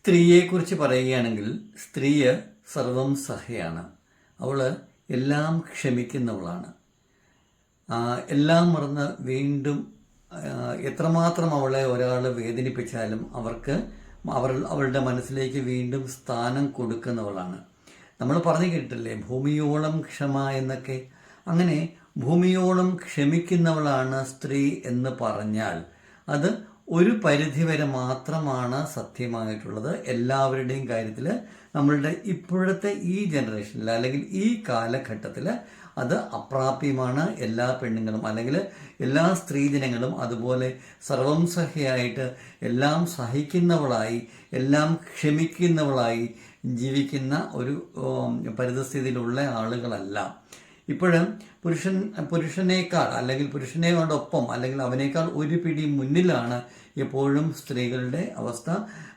സ്ത്രീയെക്കുറിച്ച് പറയുകയാണെങ്കിൽ സ്ത്രീ സർവം സഹയാണ്. അവൾ എല്ലാം ക്ഷമിക്കുന്നവളാണ്. എല്ലാം മറന്ന് വീണ്ടും എത്രമാത്രം അവളെ ഒരാൾ വേദനിപ്പിച്ചാലും അവർക്ക് അവർ അവളുടെ മനസ്സിലേക്ക് വീണ്ടും സ്ഥാനം കൊടുക്കുന്നവളാണ്. നമ്മൾ പറഞ്ഞു കേട്ടില്ലേ ഭൂമിയോളം ക്ഷമ എന്നൊക്കെ? അങ്ങനെ ഭൂമിയോളം ക്ഷമിക്കുന്നവളാണ് സ്ത്രീ എന്ന് പറഞ്ഞാൽ അത് ഒരു പരിധിവരെ മാത്രമാണ് സത്യമായിട്ടുള്ളത്. എല്ലാവരുടെയും കാര്യത്തിൽ നമ്മളുടെ ഇപ്പോഴത്തെ ഈ ജനറേഷനിൽ അല്ലെങ്കിൽ ഈ കാലഘട്ടത്തിൽ അത് അപ്രാപ്യമാണ്. എല്ലാ പെണ്ണുങ്ങളും അല്ലെങ്കിൽ എല്ലാ സ്ത്രീജനങ്ങളും അതുപോലെ സർവം സഹയായിട്ട് എല്ലാം സഹിക്കുന്നവളായി എല്ലാം ക്ഷമിക്കുന്നവളായി ജീവിക്കുന്ന ഒരു പരിതസ്ഥിതിയിലുള്ള ആളുകളല്ല. ഇപ്പോഴും പുരുഷൻ പുരുഷനേക്കാൾ അല്ലെങ്കിൽ പുരുഷനോടൊപ്പം അല്ലെങ്കിൽ അവനേക്കാൾ ഒരു പിടി മുന്നിലാണ് എപ്പോഴും സ്ത്രീകളുടെ അവസ്ഥ.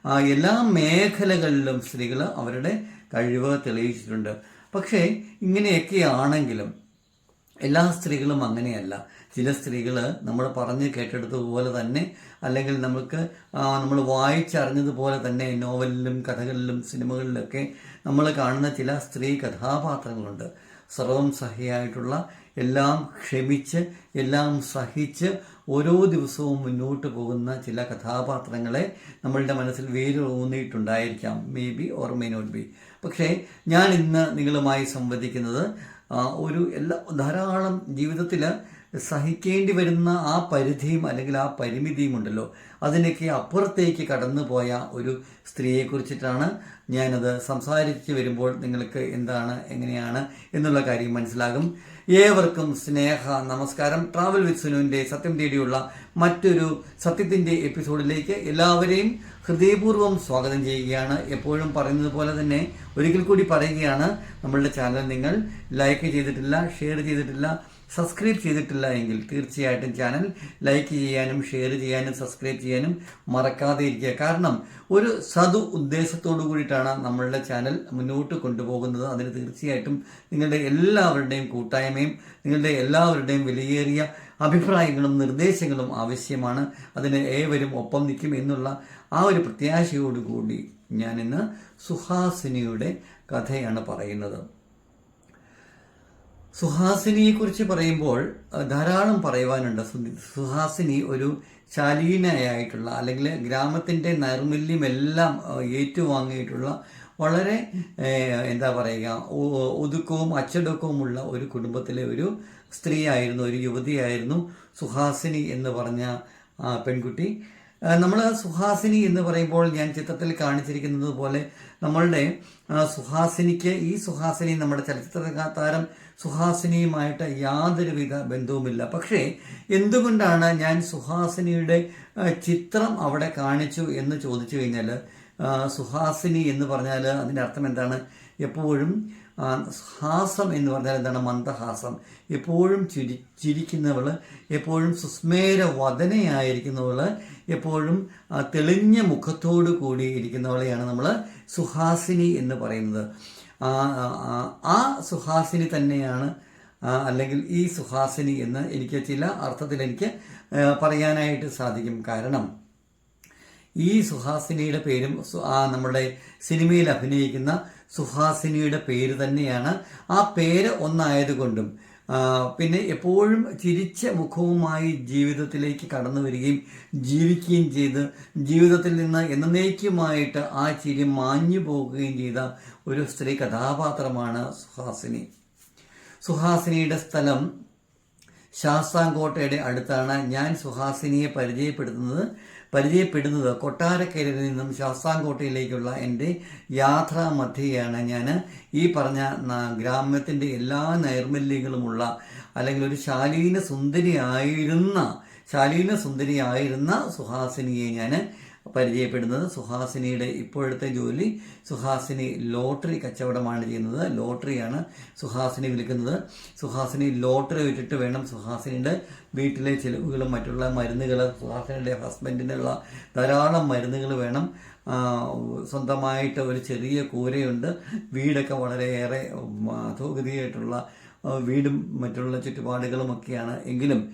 എല്ലാ മേഖലകളിലും സ്ത്രീകൾ അവരുടെ കഴിവ് തെളിയിച്ചിട്ടുണ്ട്. പക്ഷേ ഇങ്ങനെയൊക്കെ ആണെങ്കിലും എല്ലാ സ്ത്രീകളും അങ്ങനെയല്ല. ചില സ്ത്രീകൾ നമ്മൾ പറഞ്ഞ് കേട്ടെടുത്തതുപോലെ തന്നെ അല്ലെങ്കിൽ നമുക്ക് നമ്മൾ വായിച്ചറിഞ്ഞതുപോലെ തന്നെ നോവലിലും കഥകളിലും സിനിമകളിലൊക്കെ നമ്മൾ കാണുന്ന ചില സ്ത്രീ കഥാപാത്രങ്ങളുണ്ട്. സർവം സഹിയായിട്ടുള്ള എല്ലാം ക്ഷമിച്ച് എല്ലാം സഹിച്ച് ഓരോ ദിവസവും മുന്നോട്ട് പോകുന്ന ചില കഥാപാത്രങ്ങളെ നമ്മളുടെ മനസ്സിൽ വേരൂന്നിയിട്ടുണ്ടായിരിക്കാം. May be or may not be പക്ഷേ ഞാൻ ഇന്ന് നിങ്ങളുമായി സംവദിക്കുന്നത് ഒരു എല്ലാ ധാരാളം ജീവിതത്തിൽ സഹിക്കേണ്ടി വരുന്ന ആ പരിധിയും അല്ലെങ്കിൽ ആ പരിമിതിയും ഉണ്ടല്ലോ അതിനൊക്കെ അപ്പുറത്തേക്ക് കടന്നു പോയ ഒരു സ്ത്രീയെക്കുറിച്ചിട്ടാണ് ഞാനത് സംസാരിച്ച് വരുമ്പോൾ നിങ്ങൾക്ക് എന്താണ് എങ്ങനെയാണ് എന്നുള്ള കാര്യം മനസ്സിലാകും. ഏവർക്കും സ്നേഹ നമസ്കാരം. ട്രാവൽ വിത്ത് സുനുവിന്റെ സത്യം തേടിയുള്ള മറ്റൊരു സത്യത്തിന്റെ എപ്പിസോഡിലേക്ക് എല്ലാവരെയും ഹൃദയപൂർവം സ്വാഗതം ചെയ്യുകയാണ്. എപ്പോഴും പറയുന്നത് പോലെ തന്നെ ഒരിക്കൽ കൂടി പറയുകയാണ്. നമ്മളുടെ ചാനൽ നിങ്ങൾ ലൈക്ക് ചെയ്തിട്ടില്ല ഷെയർ ചെയ്തിട്ടില്ല സബ്സ്ക്രൈബ് ചെയ്തിട്ടില്ല എങ്കിൽ തീർച്ചയായിട്ടും ചാനൽ ലൈക്ക് ചെയ്യാനും ഷെയർ ചെയ്യാനും സബ്സ്ക്രൈബ് ചെയ്യാനും മറക്കാതെ ഇരിക്കുക. കാരണം ഒരു സതു ഉദ്ദേശത്തോടു കൂടിയിട്ടാണ് നമ്മളുടെ ചാനൽ മുന്നോട്ട് കൊണ്ടുപോകുന്നത്. അതിന് തീർച്ചയായിട്ടും നിങ്ങളുടെ എല്ലാവരുടെയും കൂട്ടായ്മയും നിങ്ങളുടെ എല്ലാവരുടെയും വിലയേറിയ അഭിപ്രായങ്ങളും നിർദ്ദേശങ്ങളും ആവശ്യമാണ്. അതിന് ഏവരും ഒപ്പം നിൽക്കും എന്നുള്ള ആ ഒരു പ്രത്യാശയോടുകൂടി ഞാനിന്ന് സുഹാസിനിയുടെ കഥയാണ് പറയുന്നത്. സുഹാസിനിയെക്കുറിച്ച് പറയുമ്പോൾ അഹ് ധാരാളം പറയുവാനുണ്ട് സുഹാസിനി ഒരു ശാലീനയായിട്ടുള്ള അല്ലെങ്കിൽ ഗ്രാമത്തിന്റെ നൈർമല്യമെല്ലാം ഏറ്റുവാങ്ങിയിട്ടുള്ള വളരെ എന്താ പറയുക ഒതുക്കവും അച്ചടക്കവുമുള്ള ഒരു കുടുംബത്തിലെ ഒരു സ്ത്രീയായിരുന്നു ഒരു യുവതിയായിരുന്നു സുഹാസിനി എന്ന് പറഞ്ഞ പെൺകുട്ടി. നമ്മൾ സുഹാസിനി എന്ന് പറയുമ്പോൾ ഞാൻ ചിത്രത്തിൽ കാണിച്ചിരിക്കുന്നത് പോലെ നമ്മളുടെ സുഹാസിനിക്ക് ഈ സുഹാസിനി നമ്മുടെ ചലച്ചിത്ര താരം സുഹാസിനിയുമായിട്ട് യാതൊരുവിധ ബന്ധവുമില്ല. പക്ഷേ എന്തുകൊണ്ടാണ് ഞാൻ സുഹാസിനിയുടെ ചിത്രം അവിടെ കാണിച്ചു എന്ന് ചോദിച്ചു കഴിഞ്ഞാൽ സുഹാസിനി എന്ന് പറഞ്ഞാൽ അതിന്റെ അർത്ഥം എന്താണ്? എപ്പോഴും ഹാസം എന്ന് പറഞ്ഞാൽ എന്താണ്? മന്ദഹാസം. എപ്പോഴും ചിരി ചിരിക്കുന്നവൾ എപ്പോഴും സുസ്മേര വദനയായിരിക്കുന്നവൾ എപ്പോഴും തെളിഞ്ഞ മുഖത്തോടു കൂടി ഇരിക്കുന്നവളെയാണ് നമ്മൾ സുഹാസിനി എന്ന് പറയുന്നത്. ആ, സുഹാസിനി തന്നെയാണ് അല്ലെങ്കിൽ ഈ സുഹാസിനി എന്ന് എനിക്ക് ചില അർത്ഥത്തിൽ എനിക്ക് പറയാനായിട്ട് സാധിക്കും. കാരണം ഈ സുഹാസിനിയുടെ പേരും നമ്മുടെ സിനിമയിൽ അഭിനയിക്കുന്ന സുഹാസിനിയുടെ പേര് തന്നെയാണ് ആ പേര് ഒന്നായതുകൊണ്ടും പിന്നെ എപ്പോഴും ചിരിച്ച മുഖവുമായി ജീവിതത്തിലേക്ക് കടന്നു വരികയും ജീവിക്കുകയും ചെയ്ത് ജീവിതത്തിൽ നിന്ന് എന്നേക്കുമായിട്ട് ആ ചിരി മാഞ്ഞു പോകുകയും ചെയ്ത ഒരു സ്ത്രീ കഥാപാത്രമാണ് സുഹാസിനി. സുഹാസിനിയുടെ സ്ഥലം ശാസ്താംകോട്ടയുടെ അടുത്താണ്. ഞാൻ സുഹാസിനിയെ പരിചയപ്പെടുത്തുന്നത് പരിചയപ്പെടുന്നത് കൊട്ടാരക്കരയിൽ നിന്നും ശാസ്താംകോട്ടയിലേക്കുള്ള എന്റെ യാത്രാ മധ്യയാണ് ഞാൻ ഈ പറഞ്ഞ ഗ്രാമത്തിന്റെ എല്ലാ നൈർമല്യങ്ങളുമുള്ള അല്ലെങ്കിൽ ഒരു ശാലീന സുന്ദരിയായിരുന്ന ശാലീന സുന്ദരിയായിരുന്ന സുഹാസിനിയെ ഞാൻ പരിചയപ്പെടുന്നത് സുഹാസിനിയുടെ ഇപ്പോഴത്തെ ജോലി. സുഹാസിനി ലോട്ടറി കച്ചവടമാണ് ചെയ്യുന്നത്. ലോട്ടറിയാണ് സുഹാസിനി വിൽക്കുന്നത്. സുഹാസിനി ലോട്ടറി വിറ്റിട്ട് വേണം സുഹാസിനിയുടെ വീട്ടിലെ ചിലവുകളും മറ്റുള്ള മരുന്നുകൾ സുഹാസിനിയുടെ ഹസ്ബൻഡിനുള്ള ധാരാളം മരുന്നുകൾ വേണം. സ്വന്തമായിട്ട് ഒരു ചെറിയ കൂരയുണ്ട്. വീടൊക്കെ വളരെയേറെ അധോഗതിയായിട്ടുള്ള വീടും മറ്റുള്ള ചുറ്റുപാടുകളുമൊക്കെയാണ് എങ്കിലും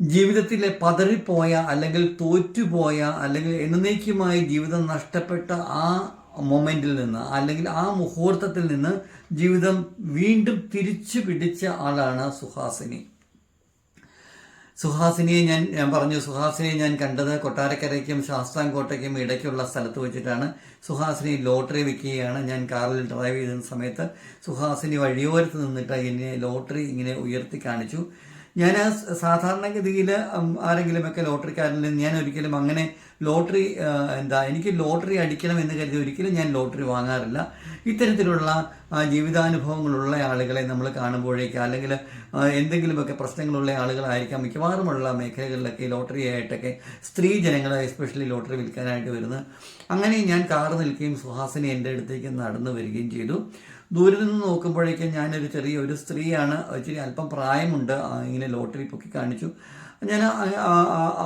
ജീവിതത്തിലെ പതറിപ്പോയ അല്ലെങ്കിൽ തോറ്റുപോയ അല്ലെങ്കിൽ എന്നേക്കുമായി ജീവിതം നഷ്ടപ്പെട്ട ആ മൊമെന്റിൽ നിന്ന് അല്ലെങ്കിൽ ആ മുഹൂർത്തത്തിൽ നിന്ന് ജീവിതം വീണ്ടും തിരിച്ചു പിടിച്ച ആളാണ് സുഹാസിനി. സുഹാസിനിയെ ഞാൻ ഞാൻ പറഞ്ഞു സുഹാസിനിയെ ഞാൻ കണ്ടത് കൊട്ടാരക്കരയ്ക്കും ശാസ്താംകോട്ടയ്ക്കും ഇടയ്ക്കുള്ള സ്ഥലത്ത് വെച്ചിട്ടാണ്. സുഹാസിനി ലോട്ടറി വിൽക്കുകയാണ്. ഞാൻ കാറിൽ ഡ്രൈവ് ചെയ്യുന്ന സമയത്ത് സുഹാസിനി വഴിയോരത്ത് നിന്നിട്ട് എന്നെ ലോട്ടറി ഇങ്ങനെ ഉയർത്തി കാണിച്ചു. ഞാൻ സാധാരണഗതിയിൽ ആരെങ്കിലുമൊക്കെ നിന്ന് ഞാൻ ഒരിക്കലും അങ്ങനെ ലോട്ടറി എന്താ എനിക്ക് ലോട്ടറി അടിക്കണം എന്ന് കരുതി ഒരിക്കലും ഞാൻ ലോട്ടറി വാങ്ങാറില്ല. ഇത്തരത്തിലുള്ള ജീവിതാനുഭവങ്ങളുള്ള ആളുകളെ നമ്മൾ കാണുമ്പോഴേക്ക് അല്ലെങ്കിൽ എന്തെങ്കിലുമൊക്കെ പ്രശ്നങ്ങളുള്ള ആളുകളായിരിക്കാം മിക്കവാറുമുള്ള മേഖലകളിലൊക്കെ ലോട്ടറി ആയിട്ടൊക്കെ സ്ത്രീ ജനങ്ങൾ എസ്പെഷ്യലി ലോട്ടറി വിൽക്കാനായിട്ട് വരുന്നത് അങ്ങനെ ഞാൻ കാറ് നിൽക്കുകയും സുഹാസിനി എന്റെ അടുത്തേക്ക് നടന്നു വരികയും ചെയ്തു. ദൂരെ നിന്ന് നോക്കുമ്പോഴേക്കും ഞാനൊരു ചെറിയ ഒരു സ്ത്രീയാണ്. ഇച്ചിരി അല്പം പ്രായമുണ്ട്. ഇങ്ങനെ ലോട്ടറി പൊക്കി കാണിച്ചു. ഞാൻ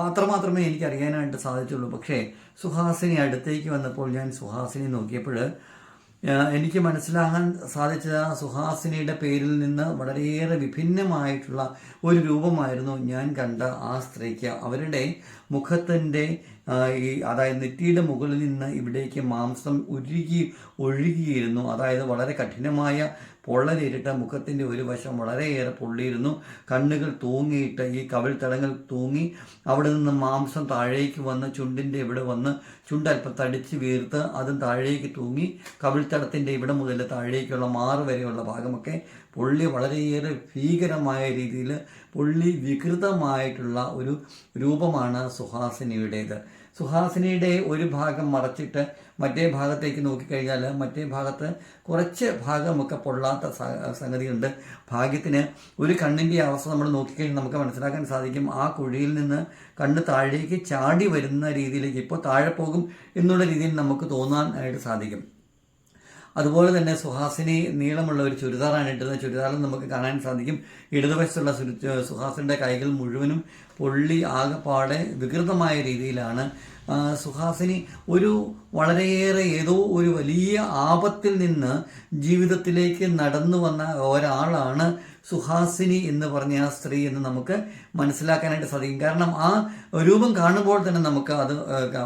അത്രമാത്രമേ എനിക്ക് അറിയാനായിട്ട് സാധിച്ചുള്ളൂ. പക്ഷേ സുഹാസിനി അടുത്തേക്ക് വന്നപ്പോൾ ഞാൻ സുഹാസിനി നോക്കിയപ്പോൾ എനിക്ക് മനസ്സിലാകാൻ സാധിച്ചത് സുഹാസിനിയുടെ പേരിൽ നിന്ന് വളരെയേറെ വിഭിന്നമായിട്ടുള്ള ഒരു രൂപമായിരുന്നു ഞാൻ കണ്ട ആ സ്ത്രീക്ക്. അവരുടെ മുഖത്തിന്റെ ഈ അതായത് നെറ്റിയുടെ മുകളിൽ നിന്ന് ഇവിടേക്ക് മാംസം ഉരുകി ഒഴുകിയിരുന്നു. അതായത് വളരെ കഠിനമായ പൊള്ളലേറ്റിട്ട മുഖത്തിന്റെ ഒരു വശം വളരെയേറെ പൊള്ളിയിരുന്നു. കണ്ണുകൾ തൂങ്ങിയിട്ട് ഈ കവിൾത്തടങ്ങൾ തൂങ്ങി അവിടെ നിന്ന് മാംസം താഴേക്ക് വന്ന് ചുണ്ടിന്റെ ഇവിടെ വന്ന് ചുണ്ട് അല്പം തടിച്ച് വീർത്ത് അതും താഴേക്ക് തൂങ്ങി കവിൾത്തടത്തിന്റെ ഇവിടെ മുതൽ താഴേക്കുള്ള മാറ് വരെയുള്ള ഭാഗമൊക്കെ പൊള്ളി വളരെയേറെ ഭീകരമായ രീതിയിൽ പൊള്ളി വികൃതമായിട്ടുള്ള ഒരു രൂപമാണ് സുഹാസിനിയുടേത്. സുഹാസിനിയുടെ ഒരു ഭാഗം മറച്ചിട്ട് മറ്റേ ഭാഗത്തേക്ക് നോക്കിക്കഴിഞ്ഞാൽ മറ്റേ ഭാഗത്ത് കുറച്ച് ഭാഗമൊക്കെ പൊള്ളാത്ത സംഗതിയുണ്ട്. ഭാഗ്യത്തിന് ഒരു കണ്ണിന്റെ അവസ്ഥ നമ്മൾ നോക്കിക്കഴിഞ്ഞാൽ നമുക്ക് മനസ്സിലാക്കാൻ സാധിക്കും. ആ കുഴിയിൽ നിന്ന് കണ്ണ് താഴേക്ക് ചാടി വരുന്ന രീതിയിലേക്ക് ഇപ്പോൾ താഴെ പോകും എന്നുള്ള രീതിയിൽ നമുക്ക് തോന്നാനായിട്ട് സാധിക്കും. അതുപോലെ തന്നെ സുഹാസിനി നീളമുള്ള ഒരു ചുരിദാറാണ് ഇട്ടിരുന്നത് ചുരിദാറിൽ നമുക്ക് കാണാൻ സാധിക്കും. ഇടതുവശത്തുള്ള സുഹാസിനിയുടെ കൈകൾ മുഴുവനും പൊള്ളി ആകെപ്പാടെ വികൃതമായ രീതിയിലാണ്. സുഹാസിനി ഒരു വളരെയേറെ ഏതോ ഒരു വലിയ ആപത്തിൽ നിന്ന് ജീവിതത്തിലേക്ക് നടന്നു വന്ന ഒരാളാണ് സുഹാസിനി എന്ന് പറഞ്ഞ ആ സ്ത്രീ എന്ന് നമുക്ക് മനസ്സിലാക്കാനായിട്ട് സാധിക്കും. കാരണം ആ രൂപം കാണുമ്പോൾ തന്നെ നമുക്ക് അത്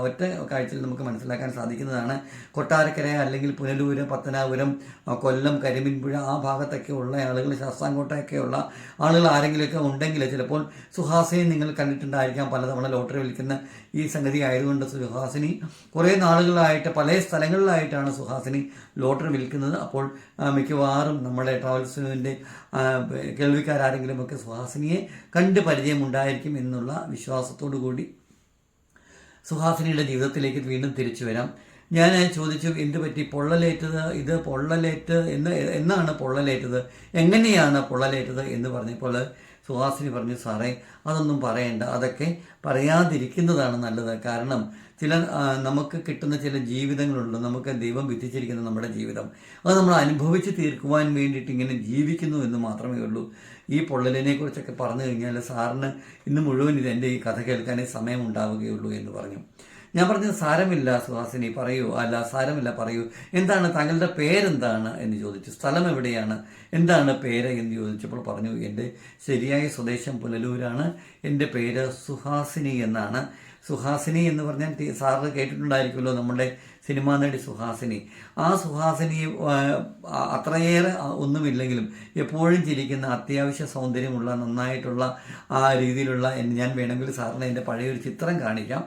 ഒറ്റ കാഴ്ചയിൽ നമുക്ക് മനസ്സിലാക്കാൻ സാധിക്കുന്നതാണ്. കൊട്ടാരക്കര അല്ലെങ്കിൽ പുനലൂര് പത്തനാപുരം കൊല്ലം കരിമിൻപുഴ ആ ഭാഗത്തൊക്കെ ഉള്ള ആളുകൾ ശാസ്താംകോട്ടയൊക്കെയുള്ള ആളുകൾ ആരെങ്കിലുമൊക്കെ ഉണ്ടെങ്കിൽ ചിലപ്പോൾ സുഹാസിനി നിങ്ങൾ കണ്ടിട്ടുണ്ടായിരിക്കാം. പലതവണ ലോട്ടറി വിളിക്കുന്ന ഈ സംഗതി ആയതുകൊണ്ട് സുഹാസിനി കുറേ നാളുകളായിട്ട് പല സ്ഥലങ്ങളിലായിട്ടാണ് സുഹാസിനി ലോട്ടറി വിൽക്കുന്നത്. അപ്പോൾ മിക്കവാറും നമ്മുടെ ട്രാവൽസിന്റെ കേൾവിക്കാരെങ്കിലുമൊക്കെ സുഹാസിനിയെ കണ്ട് പരിചയമുണ്ടായിരിക്കും എന്നുള്ള വിശ്വാസത്തോടു കൂടി സുഹാസിനിയുടെ ജീവിതത്തിലേക്ക് വീണ്ടും തിരിച്ചു വരാം. ഞാൻ ചോദിച്ചു എന്ത് പറ്റി? പൊള്ളലേറ്റത്? ഇത് പൊള്ളലേറ്റ്? എന്ന് എന്നാണ് പൊള്ളലേറ്റത്? എങ്ങനെയാണ് പൊള്ളലേറ്റത്? എന്ന് പറഞ്ഞപ്പോൾ സുഹാസിനി പറഞ്ഞു സാറേ അതൊന്നും പറയണ്ട. അതൊക്കെ പറയാതിരിക്കുന്നതാണ് നല്ലത്. കാരണം ചില നമുക്ക് കിട്ടുന്ന ചില ജീവിതങ്ങളുണ്ട്. നമുക്ക് ദൈവം വിധിച്ചിരിക്കുന്ന നമ്മുടെ ജീവിതം. അത് നമ്മൾ അനുഭവിച്ച് തീർക്കുവാൻ വേണ്ടിയിട്ട് ഇങ്ങനെ ജീവിക്കുന്നു എന്ന് മാത്രമേ ഉള്ളൂ. ഈ പൊള്ളലിനെ കുറിച്ചൊക്കെ പറഞ്ഞു കഴിഞ്ഞാൽ സാറിന് ഇന്ന് മുഴുവൻ ഇത് എന്റെ ഈ കഥ കേൾക്കാനേ സമയം ഉണ്ടാവുകയുള്ളൂ എന്ന് പറഞ്ഞു. ഞാൻ പറഞ്ഞത് സാരമില്ല സുഹാസിനി പറയൂ. അല്ല സാരമില്ല പറയൂ. എന്താണ് താങ്കളുടെ പേരെന്താണ്? എന്ന് ചോദിച്ചു. സ്ഥലം എവിടെയാണ്? എന്താണ് പേര്? എന്ന് ചോദിച്ചപ്പോൾ പറഞ്ഞു എന്റെ ശരിയായ സ്വദേശം പുനലൂരാണ്. എന്റെ പേര് സുഹാസിനി എന്നാണ്. സുഹാസിനി എന്ന് പറഞ്ഞാൽ സാർ കേട്ടിട്ടുണ്ടായിരിക്കുമല്ലോ നമ്മുടെ സിനിമാ നടി സുഹാസിനി. ആ സുഹാസിനി അത്രയേറെ ഒന്നുമില്ലെങ്കിലും എപ്പോഴും ചിരിക്കുന്ന അത്യാവശ്യ സൗന്ദര്യമുള്ള നന്നായിട്ടുള്ള ആ രീതിയിലുള്ള ഞാൻ വേണമെങ്കിൽ സാറിന് എന്റെ പഴയൊരു ചിത്രം കാണിക്കാം.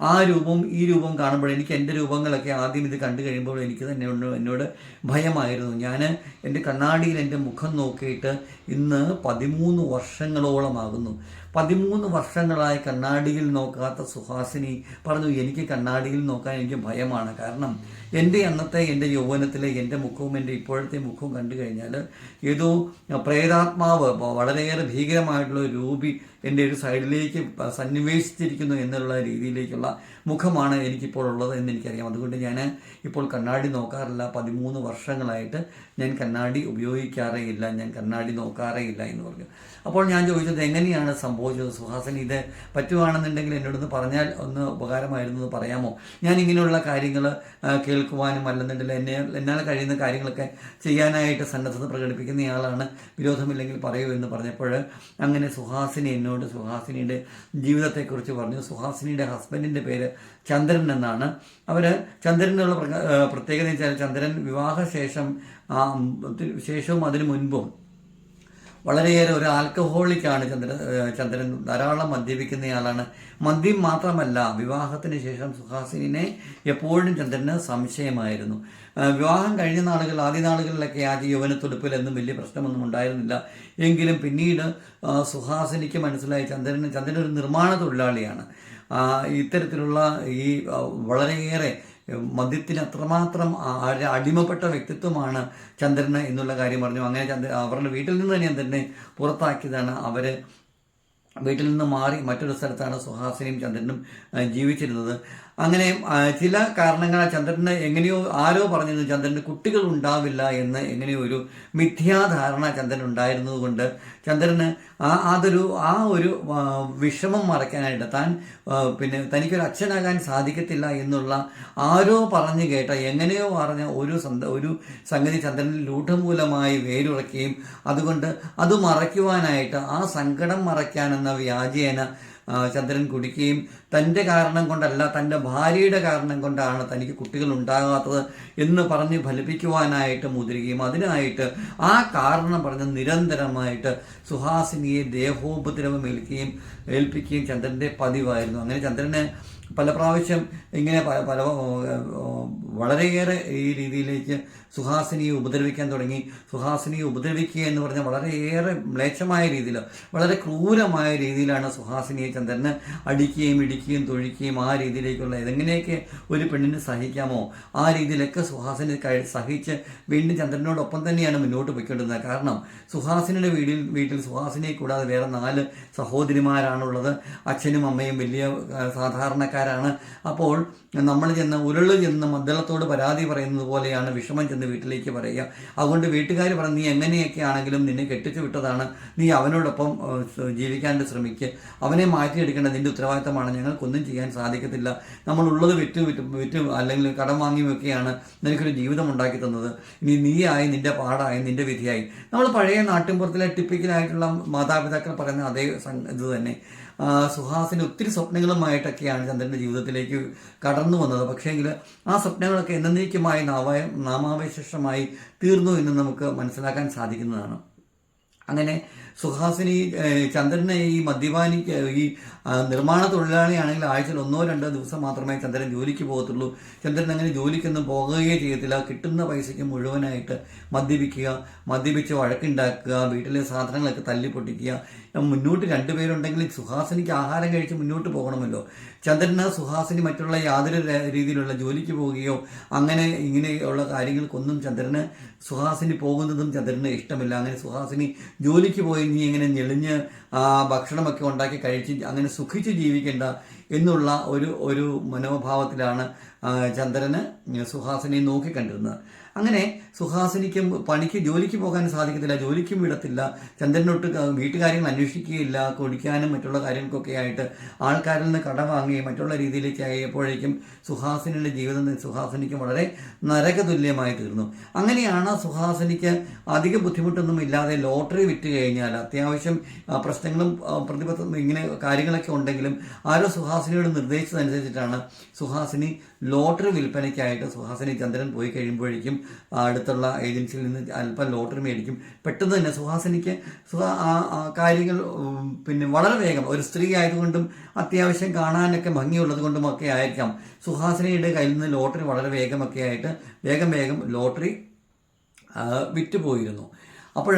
ആ, രൂപം ഈ രൂപം കാണുമ്പോൾ എനിക്ക് എന്റെ രൂപങ്ങളൊക്കെ ആദ്യം ഇത് കണ്ടു കഴിയുമ്പോൾ എനിക്ക് തന്നെ എന്നോട് ഭയമായിരുന്നു. ഞാൻ എന്റെ കണ്ണാടിയിൽ എന്റെ മുഖം നോക്കിയിട്ട് ഇന്ന് പതിമൂന്ന് വർഷങ്ങളോളമാകുന്നു. പതിമൂന്ന് വർഷങ്ങളായി കണ്ണാടിയിൽ നോക്കാത്ത സുഹാസിനി പറഞ്ഞു എനിക്ക് കണ്ണാടിയിൽ നോക്കാൻ എനിക്ക് ഭയമാണ്. കാരണം എന്റെ അന്നത്തെ എന്റെ യൗവനത്തിലെ എന്റെ മുഖവും എന്റെ ഇപ്പോഴത്തെ മുഖവും കണ്ടു കഴിഞ്ഞാൽ ഏതോ പ്രേതാത്മാവ് വളരെയേറെ ഭീകരമായിട്ടുള്ള രൂപി എന്റെ ഒരു സൈഡിലേക്ക് സന്നിവേശിച്ചിരിക്കുന്നു എന്നുള്ള രീതിയിലേക്കുള്ള മുഖമാണ് എനിക്കിപ്പോൾ ഉള്ളത് എന്ന് എനിക്കറിയാം. അതുകൊണ്ട് ഞാൻ ഇപ്പോൾ കണ്ണാടി നോക്കാറില്ല. പതിമൂന്ന് വർഷങ്ങളായിട്ട് ഞാൻ കണ്ണാടി ഉപയോഗിക്കാറേ ഇല്ല. ഞാൻ കണ്ണാടി നോക്കാറേ ഇല്ല എന്ന് പറഞ്ഞു. അപ്പോൾ ഞാൻ ചോദിച്ചത് എങ്ങനെയാണ് സംഭവം? ചെയ്തു സുഹാസിനി ഇത് പറ്റുവാണെന്നുണ്ടെങ്കിൽ എന്നോടൊന്ന് പറഞ്ഞാൽ ഒന്ന് ഉപകാരമായിരുന്നു എന്ന് പറയാമോ? ഞാൻ ഇങ്ങനെയുള്ള കാര്യങ്ങൾ കേൾക്കുവാനും അല്ലെന്നുണ്ടെങ്കിൽ എന്നെ എന്നാൽ കഴിയുന്ന കാര്യങ്ങളൊക്കെ ചെയ്യാനായിട്ട് സന്നദ്ധത പ്രകടിപ്പിക്കുന്നയാളാണ് വിരോധമില്ലെങ്കിൽ പറയൂ എന്ന് പറഞ്ഞപ്പോൾ അങ്ങനെ സുഹാസിനി എന്നോട് സുഹാസിനിയുടെ ജീവിതത്തെക്കുറിച്ച് പറഞ്ഞു. സുഹാസിനിയുടെ ഹസ്ബൻഡിന്റെ പേര് ചന്ദ്രൻ എന്നാണ്. അവർ ചന്ദ്രനുള്ള പ്രത്യേകത എന്ന് വെച്ചാൽ ചന്ദ്രൻ വിവാഹശേഷം ശേഷവും അതിനു മുൻപും വളരെയേറെ ഒരു ആൽക്കഹോളിക്കാണ് ചന്ദ്രൻ ഏഹ് ചന്ദ്രൻ ധാരാളം മദ്യപിക്കുന്നയാളാണ്. മദ്യം മാത്രമല്ല വിവാഹത്തിന് ശേഷം സുഹാസിനെ എപ്പോഴും ചന്ദ്രന് സംശയമായിരുന്നു. വിവാഹം കഴിഞ്ഞ നാളുകൾ ആദ്യ നാളുകളിലൊക്കെ ആ യൗവനത്തുടുപ്പിലൊന്നും വലിയ പ്രശ്നമൊന്നും ഉണ്ടായിരുന്നില്ല. എങ്കിലും പിന്നീട് സുഹാസിനിക്ക് മനസ്സിലായി ചന്ദ്രന് ചന്ദ്രൻ ഒരു നിർമ്മാണ തൊഴിലാളിയാണ്. ഇത്തരത്തിലുള്ള ഈ വളരെയേറെ മദ്യത്തിന് അത്രമാത്രം അടിമപ്പെട്ട വ്യക്തിത്വമാണ് ചന്ദ്രന് എന്നുള്ള കാര്യം പറഞ്ഞു. അങ്ങനെ ചന്ദ്ര അവരുടെ വീട്ടിൽ നിന്ന് തന്നെ ചന്ദ്രനെ പുറത്താക്കിയതാണ്. അവർ വീട്ടിൽ നിന്ന് മാറി മറ്റൊരു സ്ഥലത്താണ് സുഹാസിനിയും ചന്ദ്രനും ജീവിച്ചിരുന്നത്. അങ്ങനെ ചില കാരണങ്ങളാൽ ചന്ദ്രന് എങ്ങനെയോ ആരോ പറഞ്ഞിരുന്നു ചന്ദ്രന് കുട്ടികൾ ഉണ്ടാവില്ല എന്ന് എങ്ങനെയോ ഒരു മിഥ്യാധാരണ ചന്ദ്രൻ ഉണ്ടായിരുന്നതുകൊണ്ട് ചന്ദ്രന് ആ അതൊരു ആ ഒരു വിഷമം മറയ്ക്കാനായിട്ട് താൻ പിന്നെ തനിക്കൊരു അച്ഛനാകാൻ സാധിക്കത്തില്ല എന്നുള്ള ആരോ പറഞ്ഞു കേട്ട എങ്ങനെയോ പറഞ്ഞ ഒരു സന്ത ഒരു സംഗതി ചന്ദ്രനിൽ ലൂഢമൂലമായി വേരുറക്കുകയും അതുകൊണ്ട് അത് മറയ്ക്കുവാനായിട്ട് ആ സങ്കടം മറയ്ക്കാനെന്ന വ്യാജേന ചന്ദ്രൻ കുടിക്കുകയും തന്റെ കാരണം കൊണ്ടല്ല തന്റെ ഭാര്യയുടെ കാരണം കൊണ്ടാണ് തനിക്ക് കുട്ടികൾ ഉണ്ടാകാത്തത് എന്ന് പറഞ്ഞ് ഫലിപ്പിക്കുവാനായിട്ട് മുതിരുകയും അതിനായിട്ട് ആ കാരണം പറഞ്ഞ് നിരന്തരമായിട്ട് സുഹാസിനിയെ ദേഹോപദ്രവം ഏൽക്കുകയും ഏൽപ്പിക്കുകയും ചന്ദ്രന്റെ പതിവായിരുന്നു. അങ്ങനെ ചന്ദ്രനെ പല പ്രാവശ്യം ഇങ്ങനെ പല വളരെയേറെ ഈ രീതിയിലേക്ക് സുഹാസിനിയെ ഉപദ്രവിക്കാൻ തുടങ്ങി. സുഹാസിനിയെ ഉപദ്രവിക്കുക എന്ന് പറഞ്ഞാൽ വളരെയേറെ മ്ലേച്ഛമായ രീതിയിൽ വളരെ ക്രൂരമായ രീതിയിലാണ് സുഹാസിനിയെ ചന്ദ്രന് അടിക്കുകയും ഇടിക്കുകയും തൊഴിക്കുകയും ആ രീതിയിലേക്കുള്ള ഏതെങ്ങനെയൊക്കെ ഒരു പെണ്ണിന് സഹിക്കാമോ ആ രീതിയിലൊക്കെ സുഹാസിനി സഹിച്ച് വീണ്ടും ചന്ദ്രനോടൊപ്പം തന്നെയാണ് മുന്നോട്ട് പോയിക്കൊണ്ടിരുന്നത്. കാരണം സുഹാസിനിയുടെ വീടിൽ വീട്ടിൽ സുഹാസിനിയെ കൂടാതെ വേറെ നാല് സഹോദരിമാരാണുള്ളത്. അച്ഛനും അമ്മയും വലിയ സാധാരണക്കാരാണ്. അപ്പോൾ നമ്മൾ ചെന്ന് ഉരുൾ ചെന്ന് മദ്ദളത്തോട് പരാതി പറയുന്നത് പോലെയാണ് വിഷമം ചെന്ന് വീട്ടിലേക്ക് പറയുക. അതുകൊണ്ട് വീട്ടുകാർ പറഞ്ഞ് നീ എങ്ങനെയൊക്കെ ആണെങ്കിലും നിന്നെ കെട്ടിച്ചു വിട്ടതാണ്. നീ അവനോടൊപ്പം ജീവിക്കാൻ ശ്രമിക്കുക അവനെ മാറ്റിയെടുക്കേണ്ട നിന്റെ ഉത്തരവാദിത്തമാണ്. ഞങ്ങൾക്കൊന്നും ചെയ്യാൻ സാധിക്കത്തില്ല. നമ്മൾ ഉള്ളത് വിറ്റ് വിറ്റ് വിറ്റ് അല്ലെങ്കിൽ കടം വാങ്ങിയൊക്കെയാണ് നിനക്കൊരു ജീവിതം ഉണ്ടാക്കി തന്നത്. ഇനി നീയായി നിന്റെ പാടായി നിന്റെ വിധിയായി. നമ്മൾ പഴയ നാട്ടിൻപുറത്തിലെ ടിപ്പിക്കലായിട്ടുള്ള മാതാപിതാക്കൾ പറയുന്ന അതേ ഇത് തന്നെ. സുഹാസിന് ഒത്തിരി സ്വപ്നങ്ങളുമായിട്ടൊക്കെയാണ് ചന്ദ്രന്റെ ജീവിതത്തിലേക്ക് കടന്നു വന്നത്. പക്ഷേങ്കിൽ ആ സ്വപ്നങ്ങളൊക്കെ എന്നേക്കുമായി നാവായ നാമാവശേഷമായി തീർന്നു എന്ന് നമുക്ക് മനസ്സിലാക്കാൻ സാധിക്കുന്നതാണ്. അങ്ങനെ സുഹാസിനി ചന്ദ്രനെ ഈ മദ്യപാനി ഈ നിർമ്മാണ തൊഴിലാളിയാണെങ്കിൽ ആഴ്ചയിൽ ഒന്നോ രണ്ടോ ദിവസം മാത്രമേ ചന്ദ്രൻ ജോലിക്ക് പോകത്തുള്ളൂ. ചന്ദ്രൻ അങ്ങനെ ജോലിക്കൊന്നും പോകുകയേ ചെയ്യത്തില്ല. കിട്ടുന്ന പൈസയ്ക്ക് മുഴുവനായിട്ട് മദ്യപിക്കുക മദ്യപിച്ച് വഴക്കുണ്ടാക്കുക വീട്ടിലെ സാധനങ്ങളൊക്കെ തല്ലി പൊട്ടിക്കുക മുന്നോട്ട് രണ്ടുപേരുണ്ടെങ്കിൽ സുഹാസിനിക്ക് ആഹാരം കഴിച്ച് മുന്നോട്ട് പോകണമല്ലോ. ചന്ദ്രന് സുഹാസിനി മറ്റുള്ള യാതൊരു രീതിയിലുള്ള ജോലിക്ക് പോവുകയോ അങ്ങനെ ഇങ്ങനെയുള്ള കാര്യങ്ങൾക്കൊന്നും ചന്ദ്രന് സുഹാസിനി പോകുന്നതും ചന്ദ്രന് ഇഷ്ടമില്ല. അങ്ങനെ സുഹാസിനി ജോലിക്ക് പോയി നീ ഇങ്ങനെ ഞെളിഞ്ഞ് ഭക്ഷണമൊക്കെ ഉണ്ടാക്കി കഴിച്ച് അങ്ങനെ സുഖിച്ച് ജീവിക്കേണ്ട എന്നുള്ള ഒരു ഒരു മനോഭാവത്തിലാണ് ചന്ദ്രന് സുഹാസിനെ നോക്കിക്കണ്ടിരുന്നത്. അങ്ങനെ സുഹാസിനിക്ക് പണിക്ക് ജോലിക്ക് പോകാൻ സാധിക്കത്തില്ല ജോലിക്കും വിടത്തില്ല ചന്ദ്രനൊട്ട് വീട്ടുകാര്യങ്ങൾ അന്വേഷിക്കുകയില്ല കുടിക്കാനും മറ്റുള്ള കാര്യങ്ങൾക്കൊക്കെ ആയിട്ട് ആൾക്കാരിൽ നിന്ന് കട വാങ്ങി മറ്റുള്ള രീതിയിലേക്ക് ആയപ്പോഴേക്കും സുഹാസിനിയുടെ ജീവിതം സുഹാസിനിക്ക് വളരെ നരകതുല്യമായി തീർന്നു. അങ്ങനെയാണ് സുഹാസിനിക്ക് അധിക ബുദ്ധിമുട്ടൊന്നും ഇല്ലാതെ ലോട്ടറി വിറ്റ് കഴിഞ്ഞാൽ അത്യാവശ്യം പ്രശ്നങ്ങളും പ്രതിബദ്ധ ഇങ്ങനെ കാര്യങ്ങളൊക്കെ ഉണ്ടെങ്കിലും ആരോ സുഹാസിനിയോട് നിർദ്ദേശിച്ചതനുസരിച്ചിട്ടാണ് സുഹാസിനി ലോട്ടറി വിൽപ്പനയ്ക്കായിട്ട് സുഹാസിനി ചന്ദ്രൻ പോയി കഴിയുമ്പോഴേക്കും അടുത്തുള്ള ഏജൻസിയിൽ നിന്ന് അല്പം ലോട്ടറി മേടിക്കും. പെട്ടെന്ന് തന്നെ സുഹാസിനിക്ക് കാര്യങ്ങൾ പിന്നെ വളരെ വേഗം ഒരു സ്ത്രീ ആയതുകൊണ്ടും അത്യാവശ്യം കാണാനൊക്കെ ഭംഗിയുള്ളത് കൊണ്ടും ഒക്കെ ആയിരിക്കാം. സുഹാസിനിയുടെ കയ്യിൽ നിന്ന് ലോട്ടറി വളരെ വേഗമൊക്കെ ആയിട്ട് വേഗം വേഗം ലോട്ടറി വിറ്റുപോയിരുന്നു. അപ്പോൾ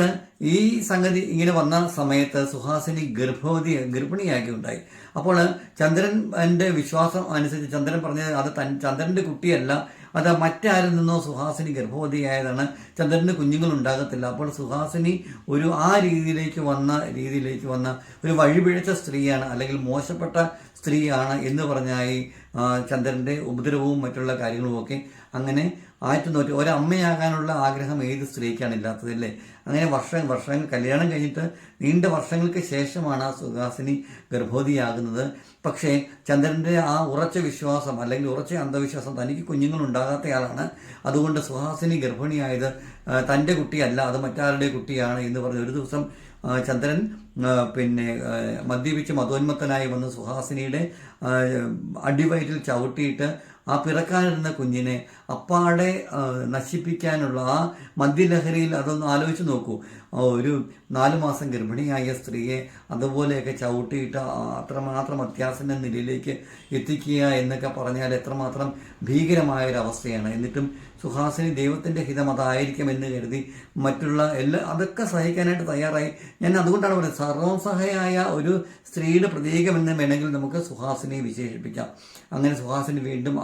ഈ സംഗതി ഇങ്ങനെ വന്ന സമയത്ത് സുഹാസിനി ഗർഭവതി ഗർഭിണിയാക്കി ഉണ്ടായി അപ്പോൾ ചന്ദ്രൻ എന്റെ വിശ്വാസം അനുസരിച്ച് ചന്ദ്രൻ പറഞ്ഞത് അത് തൻ ചന്ദ്രന്റെ കുട്ടിയല്ല അത് മറ്റാരിൽ നിന്നോ സുഹാസിനി ഗർഭവതിയായതാണ് ചന്ദ്രന് കുഞ്ഞുങ്ങൾ ഉണ്ടാകത്തില്ല അപ്പോൾ സുഹാസിനി ഒരു ആ രീതിയിലേക്ക് വന്ന രീതിയിലേക്ക് വന്ന ഒരു വഴിപിഴച്ച സ്ത്രീയാണ് അല്ലെങ്കിൽ മോശപ്പെട്ട സ്ത്രീയാണ് എന്ന് പറഞ്ഞായി ചന്ദ്രന്റെ ഉപദ്രവവും മറ്റുള്ള കാര്യങ്ങളുമൊക്കെ അങ്ങനെ ആയിരത്തി തൊണ്ണൂറ്റി ഒരമ്മയാകാനുള്ള ആഗ്രഹം ഏത് സ്ത്രീക്കാണ് ഇല്ലാത്തത് അല്ലേ? അങ്ങനെ വർഷം വർഷങ്ങൾ കല്യാണം കഴിഞ്ഞിട്ട് നീണ്ട വർഷങ്ങൾക്ക് ശേഷമാണ് ആ സുഹാസിനി ഗർഭവതിയാകുന്നത്. പക്ഷേ ചന്ദ്രന്റെ ആ ഉറച്ച വിശ്വാസം അല്ലെങ്കിൽ ഉറച്ച അന്ധവിശ്വാസം തനിക്ക് കുഞ്ഞുങ്ങൾ ഉണ്ടാകാത്തയാളാണ് അതുകൊണ്ട് സുഹാസിനി ഗർഭിണിയായത് തന്റെ കുട്ടിയല്ല അത് മറ്റാരുടെ കുട്ടിയാണ് എന്ന് പറഞ്ഞ് ഒരു ദിവസം ചന്ദ്രൻ പിന്നെ മദ്യപിച്ച് മതോന്മത്തനായി വന്ന് സുഹാസിനിയുടെ അടിവയറ്റിൽ ചവിട്ടിയിട്ട് ആ പിറക്കാനിരുന്ന കുഞ്ഞിനെ അപ്പാടെ നശിപ്പിക്കാനുള്ള ആ മദ്യലഹരിയിൽ അതൊന്ന് ആലോചിച്ച് നോക്കൂ. ഒരു നാല് മാസം ഗർഭിണിയായ സ്ത്രീയെ അതുപോലെയൊക്കെ ചവിട്ടിയിട്ട് അത്രമാത്രം അത്യാസന്ന നിലയിലേക്ക് എത്തിക്കുക എന്നൊക്കെ പറഞ്ഞാൽ എത്രമാത്രം ഭീകരമായ ഒരു അവസ്ഥയാണ് എന്നിട്ടും സുഹാസിനി ദൈവത്തിന്റെ ഹിതം അതായിരിക്കും എന്ന് കരുതി മറ്റുള്ള എല്ലാ അതൊക്കെ സഹിക്കാനായിട്ട് തയ്യാറായി. ഞാൻ അതുകൊണ്ടാണ് പറയുന്നത് സർവസഹയായ ഒരു സ്ത്രീയുടെ പ്രതീകമെന്ന് വേണമെങ്കിൽ നമുക്ക് സുഹാസിനെ വിശേഷിപ്പിക്കാം. അങ്ങനെ സുഹാസിനി വീണ്ടും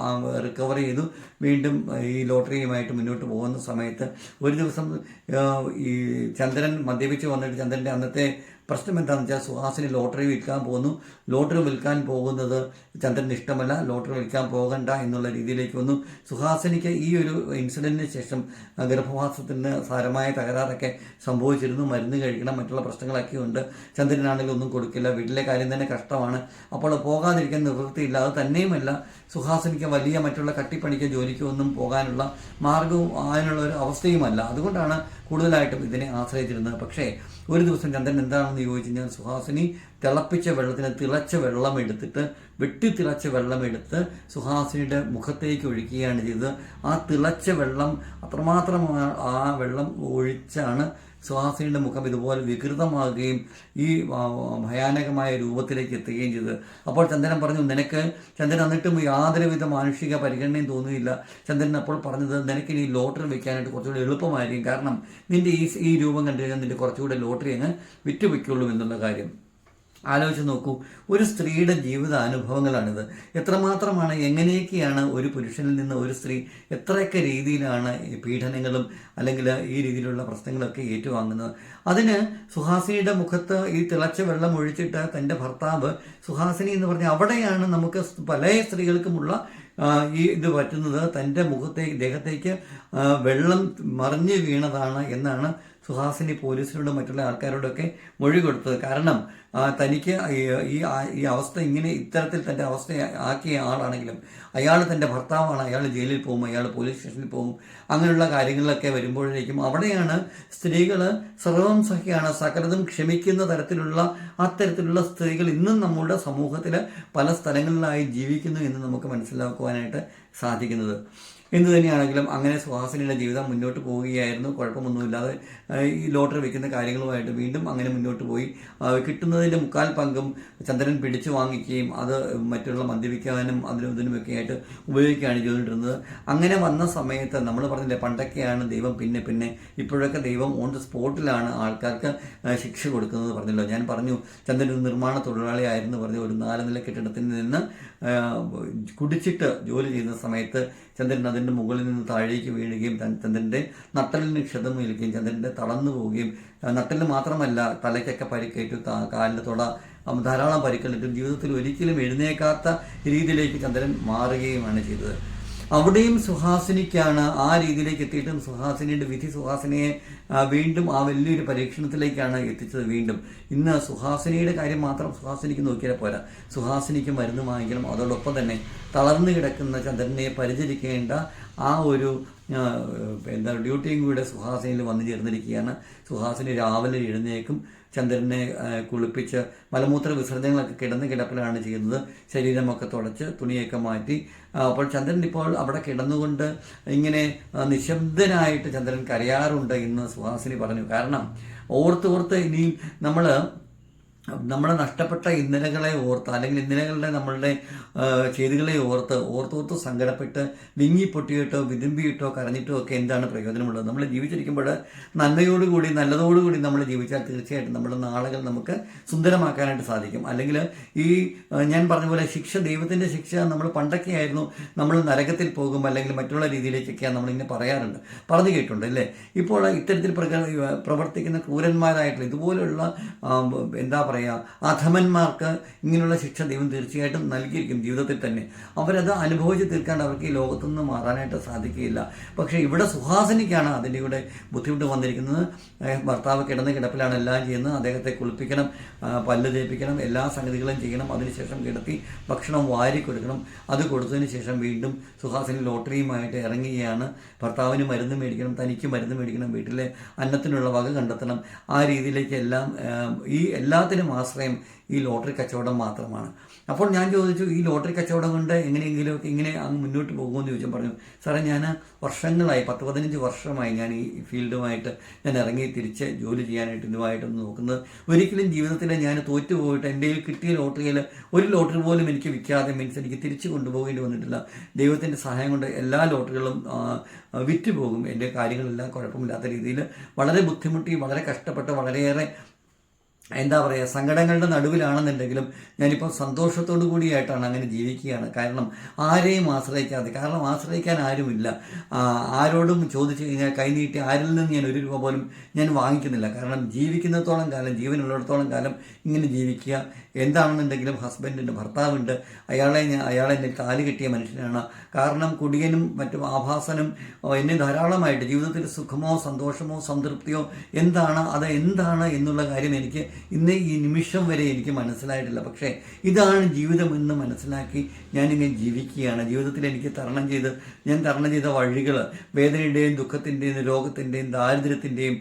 റിക്കവർ ചെയ്തു. വീണ്ടും ഈ ലോട്ടറിയുമായിട്ട് മുന്നോട്ട് പോകുന്ന സമയത്ത് ഒരു ദിവസം ഈ ചന്ദ്രൻ മദ്യപിച്ച് വന്നിട്ട് ചന്ദ്രന്റെ അന്നത്തെ പ്രശ്നം എന്താണെന്ന് വെച്ചാൽ സുഹാസിനി ലോട്ടറി വിൽക്കാൻ പോകുന്നു. ലോട്ടറി വിൽക്കാൻ പോകുന്നത് ചന്ദ്രന് ഇഷ്ടമല്ല. ലോട്ടറി വിൽക്കാൻ പോകണ്ട എന്നുള്ള രീതിയിലേക്ക് വന്നു. സുഹാസിനിക്ക് ഈ ഒരു ഇൻസിഡന്റിന് ശേഷം ഗർഭവാസത്തിന് സാരമായ തകരാറൊക്കെ സംഭവിച്ചിരുന്നു. മരുന്ന് കഴിക്കണം മറ്റുള്ള പ്രശ്നങ്ങളൊക്കെ ഉണ്ട്. ചന്ദ്രനാണെങ്കിലും ഒന്നും കൊടുക്കില്ല. വീട്ടിലെ കാര്യം തന്നെ കഷ്ടമാണ്. അപ്പോൾ പോകാതിരിക്കാൻ നിവൃത്തിയില്ല. അത് തന്നെയുമല്ല സുഹാസിനിക്ക് വലിയ മറ്റുള്ള കട്ടിപ്പണിക്ക് ജോലിക്കൊന്നും പോകാനുള്ള മാർഗവും അതിനുള്ള ഒരു അവസ്ഥയുമല്ല. അതുകൊണ്ടാണ് കൂടുതലായിട്ടും ഇതിനെ ആശ്രയിച്ചിരുന്നത്. പക്ഷേ ഒരു ദിവസം ചന്ദ്രൻ എന്താണെന്ന് ചോദിച്ചു കഴിഞ്ഞാൽ സുഹാസിനി തിളപ്പിച്ച വെള്ളത്തിന് തിളച്ച വെള്ളം എടുത്തിട്ട് വെട്ടി തിളച്ച വെള്ളം എടുത്ത് സുഹാസിനിയുടെ മുഖത്തേക്ക് ഒഴിക്കുകയാണ് ചെയ്തത്. ആ തിളച്ച വെള്ളം അത്രമാത്രം ആ- ആ വെള്ളം ഒഴിച്ചാണ് സുഹാസിനിയുടെ മുഖം ഇതുപോലെ വികൃതമാകുകയും ഈ ഭയാനകമായ രൂപത്തിലേക്ക് എത്തുകയും ചെയ്തത്. അപ്പോൾ ചന്ദ്രൻ പറഞ്ഞു നിനക്ക് ചന്ദ്രൻ എന്നിട്ടും യാതൊരുവിധ മാനുഷിക പരിഗണനയും തോന്നുകയില്ല. ചന്ദ്രൻ അപ്പോൾ പറഞ്ഞത് നിനക്ക് ഇനി ലോട്ടറി വെക്കാനായിട്ട് കുറച്ചുകൂടി എളുപ്പമായിരിക്കും. കാരണം നിന്റെ ഈ ഈ രൂപം കണ്ടു കഴിഞ്ഞാൽ നിന്റെ കുറച്ചുകൂടി ലോട്ടറി അങ്ങ് വിറ്റുവെക്കുള്ളൂ എന്നുള്ള കാര്യം. ആലോചിച്ച് നോക്കൂ. ഒരു സ്ത്രീയുടെ ജീവിത അനുഭവങ്ങളാണിത് എത്രമാത്രമാണ് എങ്ങനെയൊക്കെയാണ് ഒരു പുരുഷനിൽ നിന്ന് ഒരു സ്ത്രീ എത്രയൊക്കെ രീതിയിലാണ് പീഡനങ്ങളും അല്ലെങ്കിൽ ഈ രീതിയിലുള്ള പ്രശ്നങ്ങളൊക്കെ ഏറ്റുവാങ്ങുന്നത്? അതിന് സുഹാസിനിയുടെ മുഖത്ത് ഈ തിളച്ച വെള്ളം ഒഴിച്ചിട്ട് തന്റെ ഭർത്താവ് സുഹാസിനി എന്ന് പറഞ്ഞ അവിടെയാണ് നമുക്ക് പല സ്ത്രീകൾക്കുമുള്ള ഈ ഇത് പറ്റുന്നത്. തന്റെ മുഖത്തേക്ക് ദേഹത്തേക്ക് വെള്ളം മറിഞ്ഞു വീണതാണ് എന്നാണ് സുഹാസിനി പോലീസിനോടും മറ്റുള്ള ആൾക്കാരോടൊക്കെ മൊഴി കൊടുത്തത്. കാരണം തനിക്ക് ഈ ഈ അവസ്ഥ ഇങ്ങനെ ഇത്തരത്തിൽ തന്റെ അവസ്ഥ ആക്കിയ ആളാണെങ്കിലും അയാൾ തന്റെ ഭർത്താവാണ്. അയാൾ ജയിലിൽ പോകും അയാൾ പോലീസ് സ്റ്റേഷനിൽ പോകും. അങ്ങനെയുള്ള കാര്യങ്ങളിലൊക്കെ വരുമ്പോഴേക്കും അവിടെയാണ് സ്ത്രീകൾ സർവം സഹിയാണ് സകലതും ക്ഷമിക്കുന്ന തരത്തിലുള്ള അത്തരത്തിലുള്ള സ്ത്രീകൾ ഇന്നും നമ്മുടെ സമൂഹത്തിൽ പല സ്ഥലങ്ങളിലായി ജീവിക്കുന്നു എന്ന് നമുക്ക് മനസ്സിലാക്കുവാനായിട്ട് സാധിക്കുന്നത്. എന്തു തന്നെയാണെങ്കിലും അങ്ങനെ സുഹാസിനിയുടെ ജീവിതം മുന്നോട്ട് പോവുകയായിരുന്നു. കുഴപ്പമൊന്നുമില്ലാതെ ഈ ലോട്ടറി വെക്കുന്ന കാര്യങ്ങളുമായിട്ട് വീണ്ടും അങ്ങനെ മുന്നോട്ട് പോയി. കിട്ടുന്നതിന്റെ മുക്കാൽ പങ്കും ചന്ദ്രൻ പിടിച്ചു വാങ്ങിക്കുകയും അത് മറ്റുള്ള മദ്യപിക്കാനും അതിനും ഇതിനുമൊക്കെ ആയിട്ട് ഉപയോഗിക്കുകയാണ് ചെയ്തുകൊണ്ടിരുന്നത്. അങ്ങനെ വന്ന സമയത്ത് നമ്മൾ പറഞ്ഞില്ലേ പണ്ടൊക്കെയാണ് ദൈവം പിന്നെ പിന്നെ. ഇപ്പോഴൊക്കെ ദൈവം ഓൺ ദ സ്പോട്ടിലാണ് ആൾക്കാർക്ക് ശിക്ഷ കൊടുക്കുന്നത് പറഞ്ഞല്ലോ. ഞാൻ പറഞ്ഞു ചന്ദ്രൻ ഒരു നിർമ്മാണ തൊഴിലാളിയായിരുന്നു പറഞ്ഞു ഒരു നാല് നില കെട്ടിടത്തിൽ നിന്ന് കുടിച്ചിട്ട് ജോലി ചെയ്യുന്ന സമയത്ത് ചന്ദ്രൻ അതിന്റെ മുകളിൽ നിന്ന് താഴേക്ക് വീഴുകയും ചന്ദ്രന്റെ നട്ടലിന് ക്ഷതം ഏൽക്കുകയും ചന്ദ്രന്റെ തളർന്നു പോവുകയും നട്ടലിന് മാത്രമല്ല തലയ്ക്കൊക്കെ പരിക്കേറ്റു കാലിന്റെ തുട ആ, ധാരാളം പരിക്കേറ്റിട്ടും ജീവിതത്തിൽ ഒരിക്കലും എഴുന്നേക്കാത്ത രീതിയിലേക്ക് ചന്ദ്രൻ മാറുകയുമാണ് ചെയ്തത്. അവിടെയും സുഹാസിനിക്കാണ് ആ രീതിയിലേക്ക് എത്തിയിട്ടും സുഹാസിനിയുടെ വിധി സുഹാസിനിയെ വീണ്ടും ആ വലിയൊരു പരീക്ഷണത്തിലേക്കാണ് എത്തിച്ചത് വീണ്ടും. ഇന്ന് സുഹാസിനിയുടെ കാര്യം മാത്രം സുഹാസിനിക്ക് നോക്കിയാൽ പോരാ. സുഹാസിനിക്ക് മരുന്ന് വാങ്ങിക്കണം. അതോടൊപ്പം തന്നെ തളർന്നു കിടക്കുന്ന ചന്ദ്രനെ പരിചരിക്കേണ്ട ആ ഒരു എന്താ ഡ്യൂട്ടിയും കൂടെ സുഹാസിനിയിൽ വന്നു ചേർന്നിരിക്കുകയാണ്. സുഹാസിനി രാവിലെ എഴുന്നേക്കും ചന്ദ്രനെ കുളിപ്പിച്ച് മലമൂത്ര വിസർജനങ്ങളൊക്കെ കിടന്ന് കിടപ്പിലാണ് ചെയ്യുന്നത്. ശരീരമൊക്കെ തുടച്ച് തുണിയൊക്കെ മാറ്റി. അപ്പോൾ ചന്ദ്രൻ ഇപ്പോൾ അവിടെ കിടന്നുകൊണ്ട് ഇങ്ങനെ നിശബ്ദനായിട്ട് ചന്ദ്രൻ കരയാറുണ്ട് എന്ന് സുഹാസിനി പറഞ്ഞു. കാരണം ഓർത്ത് ഓർത്ത് ഇനി നമ്മൾ നമ്മുടെ നഷ്ടപ്പെട്ട ഇന്നലകളെ ഓർത്ത് അല്ലെങ്കിൽ ഇന്നലകളുടെ നമ്മളുടെ ചെയ്തികളെ ഓർത്ത് ഓർത്തോർത്ത് സങ്കടപ്പെട്ട് വിങ്ങിപ്പൊട്ടിയിട്ടോ വിതുമ്പിയിട്ടോ കരഞ്ഞിട്ടോ ഒക്കെ എന്താണ് പ്രയോജനമുള്ളത്? നമ്മൾ ജീവിച്ചിരിക്കുമ്പോൾ നന്മയോടുകൂടി നല്ലതോടുകൂടി നമ്മൾ ജീവിച്ചാൽ തീർച്ചയായിട്ടും നമ്മുടെ നാളുകൾ നമുക്ക് സുന്ദരമാക്കാനായിട്ട് സാധിക്കും. അല്ലെങ്കിൽ ഈ ഞാൻ പറഞ്ഞ പോലെ ശിക്ഷ ദൈവത്തിന്റെ ശിക്ഷ നമ്മൾ പണ്ടൊക്കെ ആയിരുന്നു നമ്മൾ നരകത്തിൽ പോകും അല്ലെങ്കിൽ മറ്റുള്ള രീതിയിലേക്കൊക്കെയാണ് നമ്മളിങ്ങനെ പറയാറുണ്ട്. പറഞ്ഞു കേട്ടിട്ടുണ്ട് അല്ലേ? ഇപ്പോൾ ഇത്തരത്തിൽ പ്രവർത്തിക്കുന്ന ക്രൂരന്മാരായിട്ടുള്ള ഇതുപോലുള്ള എന്താ പറയുക പറയുക അധമന്മാർക്ക് ഇങ്ങനെയുള്ള ശിക്ഷ ദൈവം തീർച്ചയായിട്ടും നൽകിയിരിക്കും ജീവിതത്തിൽ തന്നെ. അവരത് അനുഭവിച്ച് തീർക്കാണ്ട് അവർക്ക് ഈ ലോകത്തു നിന്ന് മാറാനായിട്ട് സാധിക്കുകയില്ല. പക്ഷേ ഇവിടെ സുഹാസിനിക്കാണ് അതിന്റെ കൂടെ ബുദ്ധിമുട്ട് വന്നിരിക്കുന്നത്. ഭർത്താവ് കിടന്ന് കിടപ്പിലാണ് എല്ലാം ചെയ്യുന്നത്. അദ്ദേഹത്തെ കുളിപ്പിക്കണം പല്ല് തേപ്പിക്കണം എല്ലാ സംഗതികളും ചെയ്യണം. അതിനുശേഷം കിടത്തി ഭക്ഷണം വാരി കൊടുക്കണം. അത് കൊടുത്തതിന് ശേഷം വീണ്ടും സുഹാസിനി ലോട്ടറിയുമായിട്ട് ഇറങ്ങുകയാണ്. ഭർത്താവിന് മരുന്ന് മേടിക്കണം തനിക്ക് മരുന്ന് മേടിക്കണം വീട്ടിലെ അന്നത്തിനുള്ള വക കണ്ടെത്തണം. ആ രീതിയിലേക്ക് എല്ലാം ഈ എല്ലാത്തിനും ആശ്രയം ഈ ലോട്ടറി കച്ചവടം മാത്രമാണ്. അപ്പോൾ ഞാൻ ചോദിച്ചു ഈ ലോട്ടറി കച്ചവടം കൊണ്ട് എങ്ങനെയെങ്കിലും ഇങ്ങനെ അങ്ങ് മുന്നോട്ട് പോകുമെന്ന് ചോദിച്ചാൽ പറഞ്ഞു സാറേ ഞാൻ വർഷങ്ങളായി പത്ത് പതിനഞ്ച് വർഷമായി ഞാൻ ഈ ഫീൽഡുമായിട്ട് ഞാൻ ഇറങ്ങി തിരിച്ച് ജോലി ചെയ്യാനായിട്ട് ഇതുമായിട്ടൊന്ന് നോക്കുന്നത്. ഒരിക്കലും ജീവിതത്തിൽ ഞാൻ തോറ്റു പോയിട്ട് എന്റെ കിട്ടിയ ലോട്ടറിയിൽ ഒരു ലോട്ടറി പോലും എനിക്ക് വിൽക്കാതെ മീൻസ് എനിക്ക് തിരിച്ചു കൊണ്ടുപോകേണ്ടി വന്നിട്ടില്ല. ദൈവത്തിന്റെ സഹായം കൊണ്ട് എല്ലാ ലോട്ടറികളും വിറ്റ് പോകും വിറ്റുപോകും. എന്റെ കാര്യങ്ങളെല്ലാം കുഴപ്പമില്ലാത്ത രീതിയിൽ വളരെ ബുദ്ധിമുട്ടി വളരെ കഷ്ടപ്പെട്ട് വളരെയേറെ എന്താ പറയുക സങ്കടങ്ങളുടെ നടുവിലാണെന്നുണ്ടെങ്കിലും ഞാനിപ്പോൾ സന്തോഷത്തോടു കൂടിയായിട്ടാണ് അങ്ങനെ ജീവിക്കുകയാണ്. കാരണം ആരെയും ആശ്രയിക്കാതെ കാരണം ആശ്രയിക്കാൻ ആരുമില്ല. ആരോടും ചോദിച്ചു കഴിഞ്ഞാൽ കൈനീട്ടി ആരിൽ നിന്ന് ഞാൻ ഒരു രൂപ പോലും ഞാൻ വാങ്ങിക്കുന്നില്ല. കാരണം ജീവിക്കുന്നിടത്തോളം കാലം ജീവനുള്ളിടത്തോളം കാലം ഇങ്ങനെ ജീവിക്കുക. എന്താണെന്നുണ്ടെങ്കിലും ഹസ്ബൻഡുണ്ട് ഭർത്താവുണ്ട്. അയാളെ ഞാൻ അയാളെ എന്റെ കാൽ കെട്ടിയ മനുഷ്യനാണ്. കാരണം കുടിയനും മറ്റും ആഭാസനും എന്നെ ധാരാളമായിട്ട് ജീവിതത്തിൽ സുഖമോ സന്തോഷമോ സംതൃപ്തിയോ എന്താണ് അത് എന്താണ് എന്നുള്ള കാര്യം എനിക്ക് ഇന്ന് ഈ നിമിഷം വരെ എനിക്ക് മനസ്സിലായിട്ടില്ല. പക്ഷേ ഇതാണ് ജീവിതം എന്ന് മനസ്സിലാക്കി ഞാനിങ്ങനെ ജീവിക്കുകയാണ്. ജീവിതത്തിൽ എനിക്ക് തരണം ചെയ്ത് ഞാൻ തരണം ചെയ്ത വഴികൾ വേദനയുടെയും ദുഃഖത്തിന്റെയും രോഗത്തിന്റെയും ദാരിദ്ര്യത്തിന്റെയും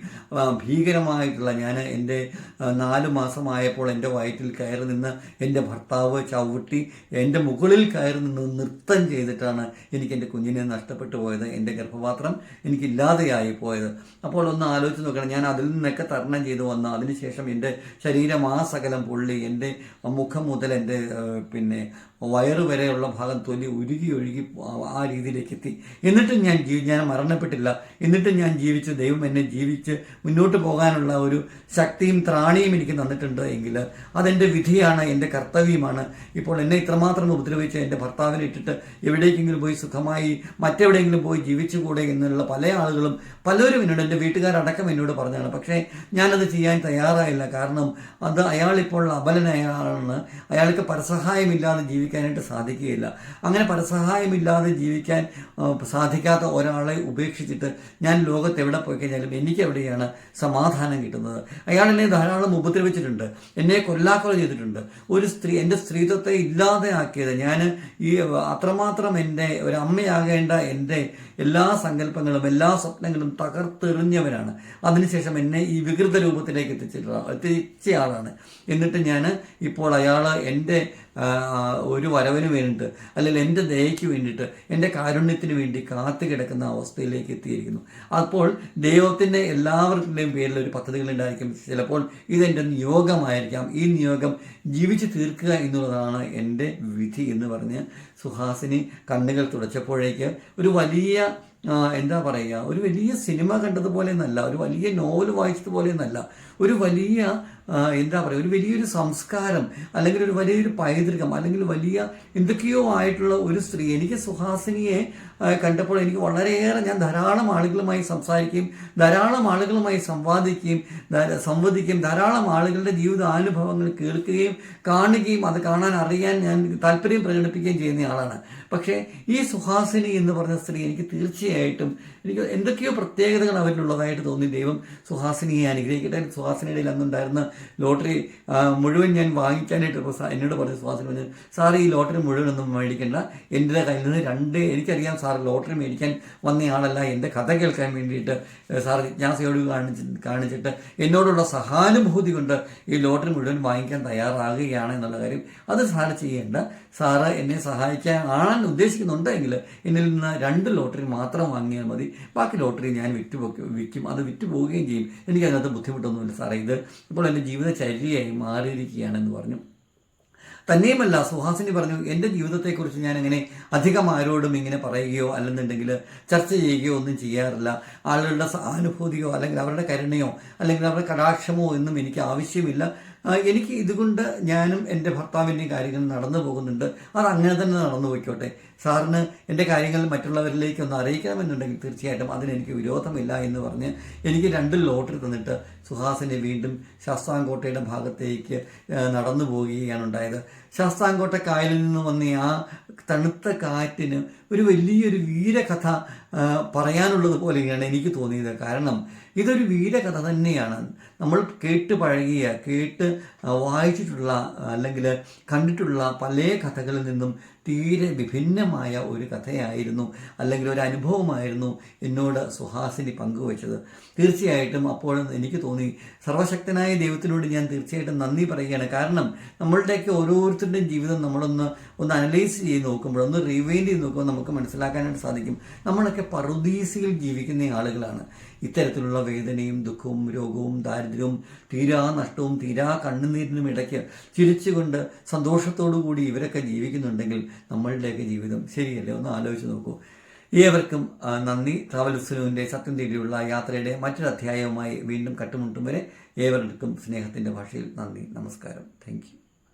ഭീകരമായിട്ടുള്ള ഞാൻ എന്റെ നാലു മാസമായപ്പോൾ എന്റെ വയറ്റിൽ കയറി നിന്ന് എന്റെ ഭർത്താവ് ചവിട്ടി എന്റെ മുകളിൽ കയറി നിന്ന് നൃത്തം ചെയ്തിട്ടാണ് എനിക്ക് എന്റെ കുഞ്ഞിനെ നഷ്ടപ്പെട്ടു പോയത്. എന്റെ ഗർഭപാത്രം എനിക്കില്ലാതെയായി പോയത്. അപ്പോൾ ഒന്ന് ആലോചിച്ച് നോക്കണം. ഞാൻ അതിൽ നിന്നൊക്കെ തരണം ചെയ്തു വന്ന. അതിനുശേഷം എന്റെ ശരീരം ആ സകലം പൊള്ളി എന്റെ മുഖം മുതൽ എന്റെ പിന്നെ വയറ് വരെയുള്ള ഭാഗം തൊലി ഉരുകി ഒഴുകി ആ- ആ രീതിയിലേക്ക് എത്തി. എന്നിട്ടും ഞാൻ ജീവി ഞാൻ മരണപ്പെട്ടില്ല. എന്നിട്ടും ഞാൻ ജീവിച്ച് ദൈവം എന്നെ ജീവിച്ച് മുന്നോട്ട് പോകാനുള്ള ഒരു ശക്തിയും ത്രാണിയും എനിക്ക് തന്നിട്ടുണ്ട് എങ്കിൽ അതെന്റെ വിധിയാണ് എന്റെ കർത്തവ്യമാണ്. ഇപ്പോൾ എന്നെ ഇത്രമാത്രം ഉപദ്രവിച്ച് എന്റെ ഭർത്താവിനെ ഇട്ടിട്ട് എവിടേക്കെങ്കിലും പോയി സുഖമായി മറ്റെവിടെയെങ്കിലും പോയി ജീവിച്ചുകൂടെ എന്നുള്ള പല ആളുകളും പലരും എന്നോട് എന്റെ വീട്ടുകാരടക്കം എന്നോട് പറഞ്ഞാണ് പക്ഷേ ഞാനത് ചെയ്യാൻ തയ്യാറായില്ല. കാരണം അത് അയാളിപ്പോൾ അബലനയാളാണെന്ന് അയാൾക്ക് പരസഹായമില്ലാതെ ജീവിക്കാനായിട്ട് സാധിക്കുകയില്ല. അങ്ങനെ പരസഹായമില്ലാതെ ജീവിക്കാൻ സാധിക്കാത്ത ഒരാളെ ഉപേക്ഷിച്ചിട്ട് ഞാൻ ലോകത്ത് എവിടെ പോയി കഴിഞ്ഞാലും എനിക്ക് എവിടെയാണ് സമാധാനം കിട്ടുന്നത്? അയാൾ എന്നെ ധാരാളം ഉപദ്രവിച്ചിട്ടുണ്ട്. എന്നെ കൊല്ലാക്കൊല ചെയ്തിട്ടുണ്ട്. ഒരു സ്ത്രീ എന്റെ സ്ത്രീത്വത്തെ ഇല്ലാതെ ആക്കിയത് ഞാൻ ഈ അത്രമാത്രം എന്റെ ഒരു അമ്മയാകേണ്ട എന്റെ എല്ലാ സങ്കല്പങ്ങളും എല്ലാ സ്വപ്നങ്ങളും തകർത്തെറിഞ്ഞവനാണ് അതിനുശേഷം എന്നെ ഈ വികൃത രൂപത്തിലേക്ക് എത്തിച്ചിട്ടുള്ള എത്തിച്ചയാളാണ് എന്നിട്ട് ഞാൻ ഇപ്പോൾ അയാൾ എന്റെ ഒരു വരവിന് വേണ്ടിയിട്ട് അല്ലെങ്കിൽ എന്റെ ദയയ്ക്ക് വേണ്ടിയിട്ട് എന്റെ കാരുണ്യത്തിന് വേണ്ടി കാത്തു കിടക്കുന്ന അവസ്ഥയിലേക്ക് എത്തിയിരിക്കുന്നു. അപ്പോൾ ദൈവത്തിന്റെ എല്ലാവരുടെയും പേരിൽ ഒരു പദ്ധതികളുണ്ടായിരിക്കും ചിലപ്പോൾ ഇതെന്റെ നിയോഗമായിരിക്കാം. ഈ നിയോഗം ജീവിച്ചു തീർക്കുക എന്നുള്ളതാണ് എന്റെ വിധി എന്ന് പറഞ്ഞ് സുഹാസിനി കണ്ണുകൾ തുടച്ചപ്പോഴേക്ക് ഒരു വലിയ എന്താ പറയുക ഒരു വലിയ സിനിമ കണ്ടതുപോലെ എന്നല്ല ഒരു വലിയ നോവൽ വായിച്ചതുപോലെ എന്നല്ല ഒരു വലിയ എന്താ പറയുക ഒരു വലിയൊരു സംസ്കാരം അല്ലെങ്കിൽ ഒരു വലിയൊരു പൈതൃകം അല്ലെങ്കിൽ വലിയ എന്തൊക്കെയോ ആയിട്ടുള്ള ഒരു സ്ത്രീ. എനിക്ക് സുഹാസിനിയെ കണ്ടപ്പോൾ എനിക്ക് വളരെയേറെ ഞാൻ ധാരാളം ആളുകളുമായി സംസാരിക്കുകയും ധാരാളം ആളുകളുമായി സംവാദിക്കുകയും സംവദിക്കുകയും ധാരാളം ആളുകളുടെ ജീവിതാനുഭവങ്ങൾ കേൾക്കുകയും കാണുകയും അത് കാണാൻ അറിയാൻ ഞാൻ താല്പര്യം പ്രകടിപ്പിക്കുകയും ചെയ്യുന്ന ആളാണ്. പക്ഷേ ഈ സുഹാസിനി എന്ന് പറഞ്ഞ സ്ത്രീ എനിക്ക് തീർച്ചയായിട്ടും എനിക്ക് എന്തൊക്കെയോ പ്രത്യേകതകൾ അവരിലുള്ളതായിട്ട് തോന്നി. ദൈവം സുഹാസിനിയെ അനുഗ്രഹിക്കട്ടെ. സുഹാസിനിയുടെ അന്നുണ്ടായിരുന്ന ലോട്ടറി മുഴുവൻ ഞാൻ വാങ്ങിക്കാനായിട്ട് ഇപ്പോൾ എന്നോട് പറഞ്ഞു സുഹാസിനി പറഞ്ഞു സാർ ഈ ലോട്ടറി മുഴുവനൊന്നും മേടിക്കണ്ട. എന്റെ കയ്യിൽ നിന്ന് രണ്ട് എനിക്കറിയാം സാർ ലോട്ടറി മേടിക്കാൻ വന്നയാളല്ല എന്റെ കഥ കേൾക്കാൻ വേണ്ടിയിട്ട് സാർ ജിജ്ഞാസയോട് കാണിച്ച് കാണിച്ചിട്ട് എന്നോടുള്ള സഹാനുഭൂതി കൊണ്ട് ഈ ലോട്ടറി മുഴുവൻ വാങ്ങിക്കാൻ തയ്യാറാകുകയാണ് എന്നുള്ള കാര്യം അത് സാർ ചെയ്യേണ്ട. സാറ് എന്നെ സഹായിക്കാൻ ആണെന്ന് ഉദ്ദേശിക്കുന്നുണ്ടെങ്കിൽ എന്നിൽ നിന്ന് രണ്ട് ലോട്ടറി മാത്രം വാങ്ങിയാൽ മതി. ബാക്കി ലോട്ടറി ഞാൻ വിറ്റ് വെക്കും വിൽക്കും. അത് വിറ്റ് പോവുകയും ചെയ്യും. എനിക്ക് അതിനകത്ത് ബുദ്ധിമുട്ടൊന്നുമില്ല സാറേ ഇത് ഇപ്പോൾ എന്റെ ജീവിതചര്യയായി മാറിയിരിക്കുകയാണെന്ന് പറഞ്ഞു. തന്നെയുമല്ല സുഹാസിനി പറഞ്ഞു എന്റെ ജീവിതത്തെക്കുറിച്ച് ഞാൻ അങ്ങനെ അധികം ആരോടും ഇങ്ങനെ പറയുകയോ അല്ലെന്നുണ്ടെങ്കിൽ ചർച്ച ചെയ്യുകയോ ഒന്നും ചെയ്യാറില്ല. ആളുകളുടെ സഹാനുഭൂതിയോ അല്ലെങ്കിൽ അവരുടെ കരുണയോ അല്ലെങ്കിൽ അവരുടെ കടാക്ഷമോ ഒന്നും എനിക്ക് ആവശ്യമില്ല. എനിക്ക് ഇതുകൊണ്ട് ഞാനും എന്റെ ഭർത്താവിന്റെയും കാര്യങ്ങൾ നടന്നു പോകുന്നുണ്ട്. അത് അങ്ങനെ തന്നെ നടന്നു പോയിക്കോട്ടെ. സാറിന് എന്റെ കാര്യങ്ങൾ മറ്റുള്ളവരിലേക്ക് ഒന്ന് അറിയിക്കണമെന്നുണ്ടെങ്കിൽ തീർച്ചയായിട്ടും അതിനെനിക്ക് വിരോധമില്ല എന്ന് പറഞ്ഞ് എനിക്ക് രണ്ട് ലോട്ടറി തന്നിട്ട് സുഹാസിനെ വീണ്ടും ശാസ്താംകോട്ടയുടെ ഭാഗത്തേക്ക് നടന്നു പോവുകയാണ് ഉണ്ടായത്. ശാസ്താംകോട്ട കായലിൽ നിന്ന് വന്ന ആ തണുത്ത കാറ്റിന് ഒരു വലിയൊരു വീരകഥ പറയാനുള്ളത് പോലെയാണ് എനിക്ക് തോന്നിയത്. കാരണം ഇതൊരു വീരകഥ തന്നെയാണ്. നമ്മൾ കേട്ട് പഴകിയ കേട്ട് വായിച്ചിട്ടുള്ള അല്ലെങ്കിൽ കണ്ടിട്ടുള്ള പല കഥകളിൽ നിന്നും തീരെ വിഭിന്നമായ ഒരു കഥയായിരുന്നു അല്ലെങ്കിൽ ഒരു അനുഭവമായിരുന്നു എന്നോട് സുഹാസിനി പങ്കുവച്ചത്. തീർച്ചയായിട്ടും അപ്പോൾ എനിക്ക് തോന്നി സർവശക്തനായ ദൈവത്തിനോട് ഞാൻ തീർച്ചയായിട്ടും നന്ദി പറയുകയാണ്. കാരണം നമ്മളുടെയൊക്കെ ഓരോരുത്തരുടെയും ജീവിതം നമ്മളൊന്ന് ഒന്ന് അനലൈസ് ചെയ്ത് നോക്കുമ്പോൾ ഒന്ന് റിവൈൻഡ് ചെയ്ത് നോക്കുമ്പോൾ നമുക്ക് മനസ്സിലാക്കാനായിട്ട് സാധിക്കും. നമ്മളൊക്കെ പറുദീസിയിൽ ജീവിക്കുന്ന ആളുകളാണ്. ഇത്തരത്തിലുള്ള വേദനയും ദുഃഖവും രോഗവും ദാരിദ്ര്യവും തീരാ നഷ്ടവും തീരാ കണ്ണുനീരിനും ഇടയ്ക്ക് ചിരിച്ചുകൊണ്ട് സന്തോഷത്തോടു കൂടി ഇവരൊക്കെ ജീവിക്കുന്നുണ്ടെങ്കിൽ നമ്മളുടെയൊക്കെ ജീവിതം ശരിയല്ലേ? ഒന്ന് ആലോചിച്ച് നോക്കൂ. ഏവർക്കും നന്ദി. ട്രാവൽ ഉത്സവത്തിന്റെ സത്യം തേടിയുള്ള യാത്രയുടെ മറ്റൊരു അധ്യായവുമായി വീണ്ടും കട്ടുമുട്ടും വരെ ഏവർക്കും സ്നേഹത്തിന്റെ ഭാഷയിൽ നന്ദി. നമസ്കാരം. താങ്ക്